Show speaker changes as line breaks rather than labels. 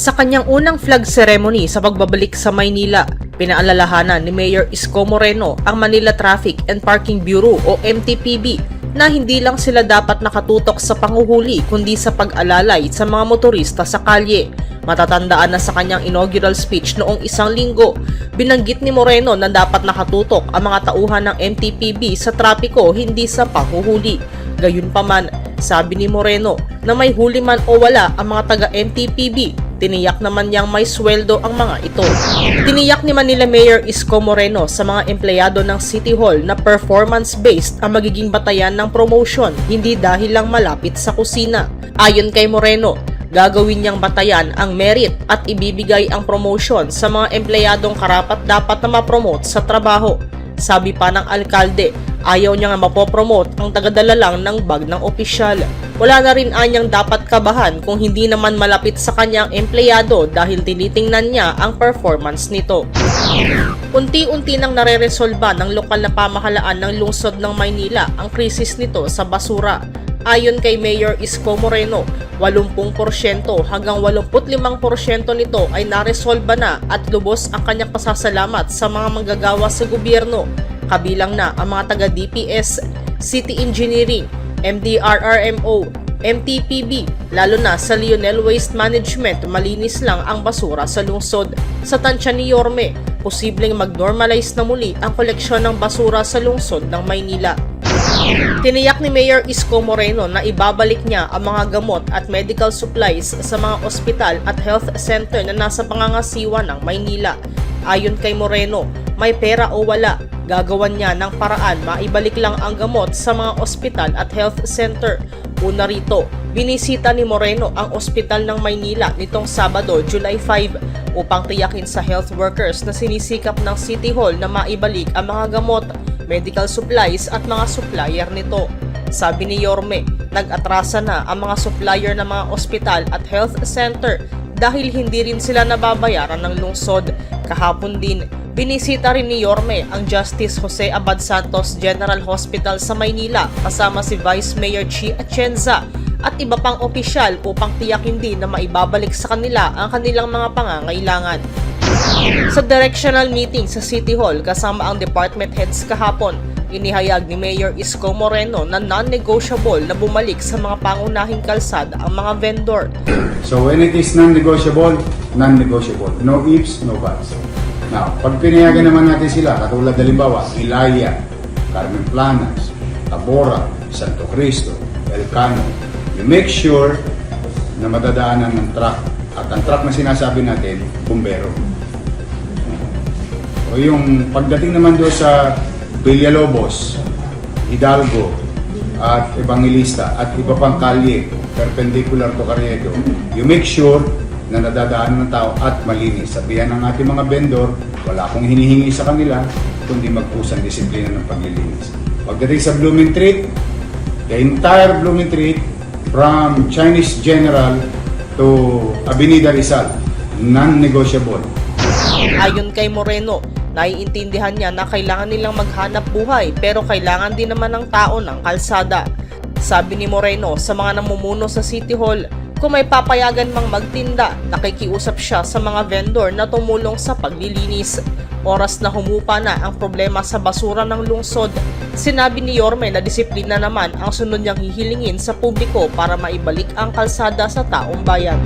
Sa kanyang unang flag ceremony sa pagbabalik sa Maynila, pinaalalahanan ni Mayor Isko Moreno ang Manila Traffic and Parking Bureau o MTPB na hindi lang sila dapat nakatutok sa panguhuli kundi sa pag-alalay sa mga motorista sa kalye. Matatandaan na sa kanyang inaugural speech noong isang linggo, binanggit ni Moreno na dapat nakatutok ang mga tauhan ng MTPB sa trapiko hindi sa panguhuli. Gayunpaman, sabi ni Moreno na may huli man o wala ang mga taga-MTPB, tiniyak naman niyang may sweldo ang mga ito. Tiniyak ni Manila Mayor Isko Moreno sa mga empleyado ng City Hall na performance-based ang magiging batayan ng promotion, hindi dahil lang malapit sa kusina. Ayon kay Moreno, gagawin niyang batayan ang merit at ibibigay ang promotion sa mga empleyadong karapat dapat na mapromote sa trabaho. Sabi pa ng alkalde, ayaw niya nga mapopromote ang tagadala lang ng bag ng opisyal. Wala na rin anyang dapat kabahan kung hindi naman malapit sa kanyang empleyado dahil tinitingnan niya ang performance nito. Unti-unti nang nareresolba ng lokal na pamahalaan ng lungsod ng Maynila ang krisis nito sa basura. Ayon kay Mayor Isko Moreno, 80% hanggang 85% nito ay naresolba na at lubos ang kanyang pasasalamat sa mga manggagawa sa gobyerno, kabilang na ang mga taga DPS, City Engineering, MDRRMO, MTPB, lalo na sa Lionel Waste Management, malinis lang ang basura sa lungsod. Sa tansya ni Yorme, posibleng mag-normalize na muli ang koleksyon ng basura sa lungsod ng Maynila. Tiniyak ni Mayor Isko Moreno na ibabalik niya ang mga gamot at medical supplies sa mga ospital at health center na nasa pangangasiwa ng Maynila. Ayon kay Moreno, may pera o wala, gagawan niya ng paraan maibalik lang ang gamot sa mga ospital at health center. Una rito, binisita ni Moreno ang ospital ng Maynila nitong Sabado, July 5 upang tiyakin sa health workers na sinisikap ng City Hall na maibalik ang mga gamot medical supplies at mga supplier nito. Sabi ni Yorme, nag-atrasa na ang mga supplier ng mga ospital at health center dahil hindi rin sila nababayaran ng lungsod. Kahapon din, binisita rin ni Yorme ang Justice Jose Abad Santos General Hospital sa Maynila kasama si Vice Mayor Chi Atienza at iba pang opisyal upang tiyakin din na maibabalik sa kanila ang kanilang mga pangangailangan. Sa directional meeting sa City Hall kasama ang department heads kahapon, inihayag ni Mayor Isko Moreno na non-negotiable na bumalik sa mga pangunahing kalsada ang mga vendor.
So when it is non-negotiable, non-negotiable. No ifs, no buts. Now, pag pinayagan naman natin sila, katulad halimbawa, Ilaya, Carmen Planas, Tabora, Santo Cristo, Elcano, you make sure na madadaanan ng truck. At ang truck na sinasabi natin, bumbero. O yung pagdating naman doon sa Villalobos, Hidalgo, at Evangelista, at iba pang kalye, perpendicular to Carriedo, you make sure na nadadaanan ng tao at malinis. Sabihan ng ating mga vendor, wala akong hinihingi sa kanila, kundi magpusang disiplina ng paglilinis. Pagdating sa Blooming Treat, the entire Blooming Treat, from Chinese General to Avenida Rizal, non-negotiable.
Ayon kay Moreno, naiintindihan niya na kailangan nilang maghanap buhay pero kailangan din naman ng tao ng kalsada. Sabi ni Moreno sa mga namumuno sa City Hall, kung may papayagan mang magtinda, nakikiusap siya sa mga vendor na tumulong sa paglilinis. Oras na humupa na ang problema sa basura ng lungsod. Sinabi ni Yorme na disiplina naman ang sunod niyang hihilingin sa publiko para maibalik ang kalsada sa taong bayan.